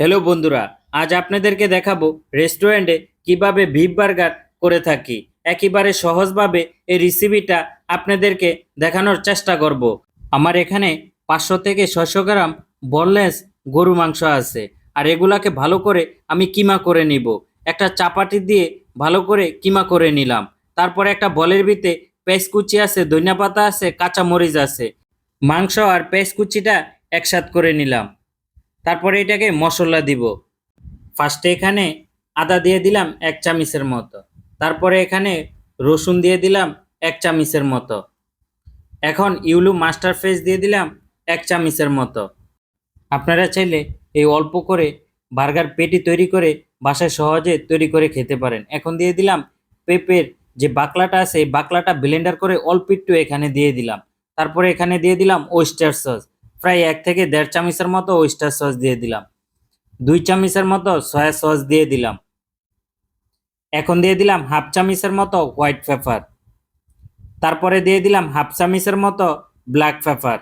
Hello বন্ধুরা, আজ আপনাদেরকে দেখাবো রেস্টুরেন্টে কীভাবে ভিপ বার্গার করে থাকি। একেবারে সহজভাবে এই রেসিপিটা আপনাদেরকে দেখানোর চেষ্টা করব। আমার এখানে পাঁচশো থেকে ছশো গ্রাম বনলেস গরু মাংস আছে। আর এগুলাকে ভালো করে আমি কিমা করে নিব। একটা চাপাটি দিয়ে ভালো করে কিমা করে নিলাম। তারপরে একটা বলের ভিতরে পেঁয়াজ কুচি আছে, ধনিয়া পাতা আছে কাঁচা মরিচ আছে। মাংস আর পেঁয়াজ কুচিটা একসাথ করে নিলাম। তারপরে এটাকে মশলা দিব। ফার্স্টে এখানে আদা দিয়ে দিলাম এক চামিচের মতো। তারপরে এখানে রসুন দিয়ে দিলাম এক চামিচের মতো। এখন ইউলু মাস্টার ফ্রেশ দিয়ে দিলাম এক চামিচের মতো। আপনারা চাইলে এই অল্প করে বার্গার পেটি তৈরি করে বাসায় সহজে তৈরি করে খেতে পারেন। এখন দিয়ে দিলাম পেঁপের যে বাকলাটা আছে, এই বাকলাটা ব্লেন্ডার করে অল্প একটু এখানে দিয়ে দিলাম। তারপরে এখানে দিয়ে দিলাম ওয়েস্টার সস প্রায় এক থেকে দেড় চামচের মতো ওয়েস্টার সস দিয়ে দিলাম। দুই চামচের মতো সয়া সস দিয়ে দিলাম। এখন দিয়ে দিলাম হাফ চামচের মতো হোয়াইট পেপার তারপরে দিয়ে দিলাম হাফ চামচের মতো ব্ল্যাক পেপার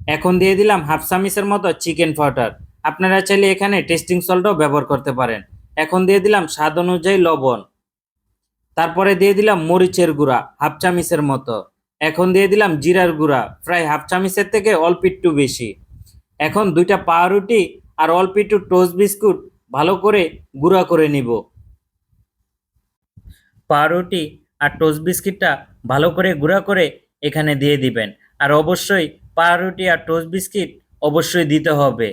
এখন দিয়ে দিলাম হাফ চামচের মতো চিকেন পাউডার আপনারা চাইলে এখানে টেস্টিং সল্টও ব্যবহার করতে পারেন। এখন দিয়ে দিলাম স্বাদ অনুযায়ী লবণ। তারপরে দিয়ে দিলাম মরিচের গুঁড়া হাফ চামচের মতো। এখন দিয়ে দিলাম জিরার গুঁড়া, প্রায় হাফ চামচের থেকে অল্প একটু বেশি। এখন দুইটা পাউরুটি আর অল্প একটু টোস্ট বিস্কুট ভালো করে গুঁড়া করে নিব। পাউরুটি আর টোস্ট বিস্কিটটা ভালো করে গুঁড়া করে এখানে দিয়ে দিবেন। আর অবশ্যই পাউরুটি আর টোস্ট বিস্কিট অবশ্যই দিতে হবে।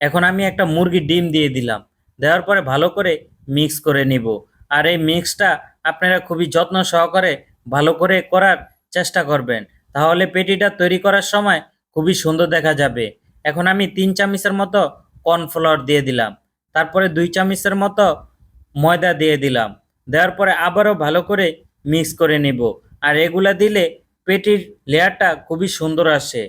এখন আমি একটা মুরগির ডিম দিয়ে দিলাম। দেওয়ার পরে ভালো করে মিক্স করে নিব। আর এই মিক্সটা আপনারা খুবই যত্ন সহকারে ভালো করে করার চেষ্টা করবেন। তাহলে পেটিটা তৈরি করার সময় খুবই সুন্দর দেখা যাবে। এখন আমি তিন চামচের মতো কর্নফ্লাওয়ার দিয়ে দিলাম। তারপরে দুই চামচের মতো ময়দা দিয়ে দিলাম। দেওয়ার পরে আবারও ভালো করে মিক্স করে নিব। আর এগুলা দিলে পেটির লেয়ারটা খুবই সুন্দর আসে।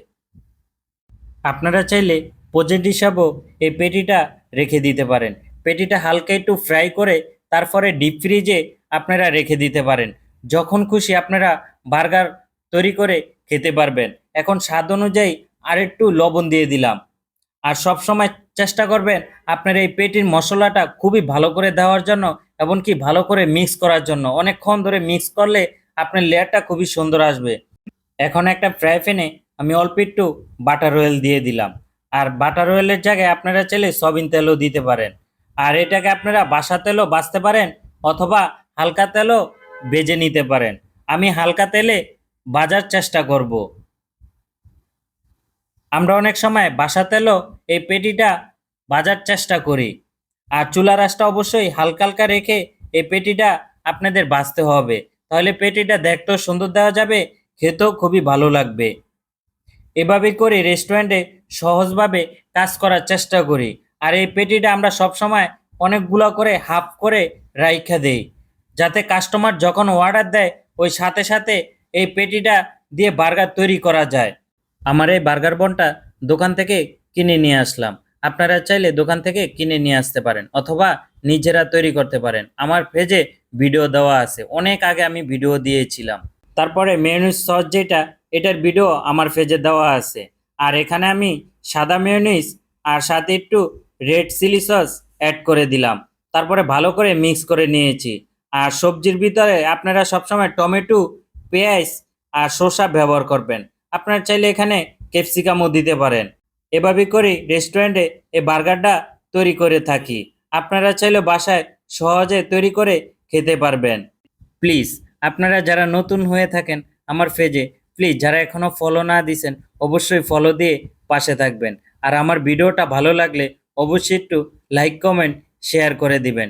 আপনারা চাইলে প্রজেক্ট হিসাবেও এই পেটিটা রেখে দিতে পারেন। পেটিটা হালকা একটু ফ্রাই করে তারপরে ডিপ ফ্রিজে আপনারা রেখে দিতে পারেন। যখন খুশি আপনারা বার্গার তৈরি করে খেতে পারবেন। এখন স্বাদ অনুযায়ী আর একটু লবণ দিয়ে দিলাম। আর সব সময় চেষ্টা করবেন আপনার এই পেটির মশলাটা খুবই ভালো করে দেওয়ার জন্য এমনকি ভালো করে মিক্স করার জন্য। অনেকক্ষণ ধরে মিক্স করলে আপনার লেয়ারটা খুবই সুন্দর আসবে। এখন একটা ফ্রাই প্যানে আমি অল্প একটু বাটার অয়েল দিয়ে দিলাম। আর বাটার অয়েলের জায়গায় আপনারা চাইলে সয়াবিন তেলও দিতে পারেন। আর এটাকে আপনারা বাসা তেলও বাঁচতে পারেন অথবা হালকা তেলও বেজে নিতে পারেন। আমি হালকা তেলে বাজার চেষ্টা করব। আমরা অনেক সময় বাসা তেলও এই পেটিটা বাজার চেষ্টা করি। আর চুলা রাসটা অবশ্যই হালকা হালকা রেখে এই পেটিটা আপনাদের বাঁচতে হবে। তাহলে পেটিটা দেখতেও সুন্দর দেওয়া যাবে, খেতেও খুবই ভালো লাগবে। এভাবে করে রেস্টুরেন্টে সহজভাবে কাজ করার চেষ্টা করি। আর এই পেটিটা আমরা সবসময় অনেকগুলো করে হাফ করে রাইখা দেই। যাতে কাস্টমার যখন অর্ডার দেয় ওই সাথে সাথে এই পেটিটা দিয়ে বার্গার তৈরি করা যায়। আমার এই বার্গার বনটা দোকান থেকে কিনে নিয়ে আসলাম। আপনারা চাইলে দোকান থেকে কিনে নিয়ে আসতে পারেন অথবা নিজেরা তৈরি করতে পারেন। আমার পেজে ভিডিও দেওয়া আছে। অনেক আগে আমি ভিডিও দিয়েছিলাম। তারপরে মেয়নিজ সস যেটা, এটার ভিডিও আমার পেজে দেওয়া আছে। আর এখানে আমি সাদা মেয়নিজ আর সাথে একটু রেড চিলি সস অ্যাড করে দিলাম। তারপরে ভালো করে মিক্স করে নিয়েছি। আর সবজির ভিতরে আপনারা সবসময় টমেটো, পেঁয়াজ আর শসা ব্যবহার করবেন। আপনারা চাইলে এখানে ক্যাপসিকামও দিতে পারেন। এভাবে করে রেস্টুরেন্টে এই বার্গারটা তৈরি করে থাকি। আপনারা চাইলে বাসায় সহজে তৈরি করে খেতে পারবেন। প্লিজ, আপনারা যারা নতুন হয়ে থাকেন আমার পেজে, প্লিজ যারা এখনও ফলো না দিছেন, অবশ্যই ফলো দিয়ে পাশে থাকবেন। আর আমার ভিডিওটা ভালো লাগলে অবশ্যই একটু লাইক কমেন্ট শেয়ার করে দিবেন।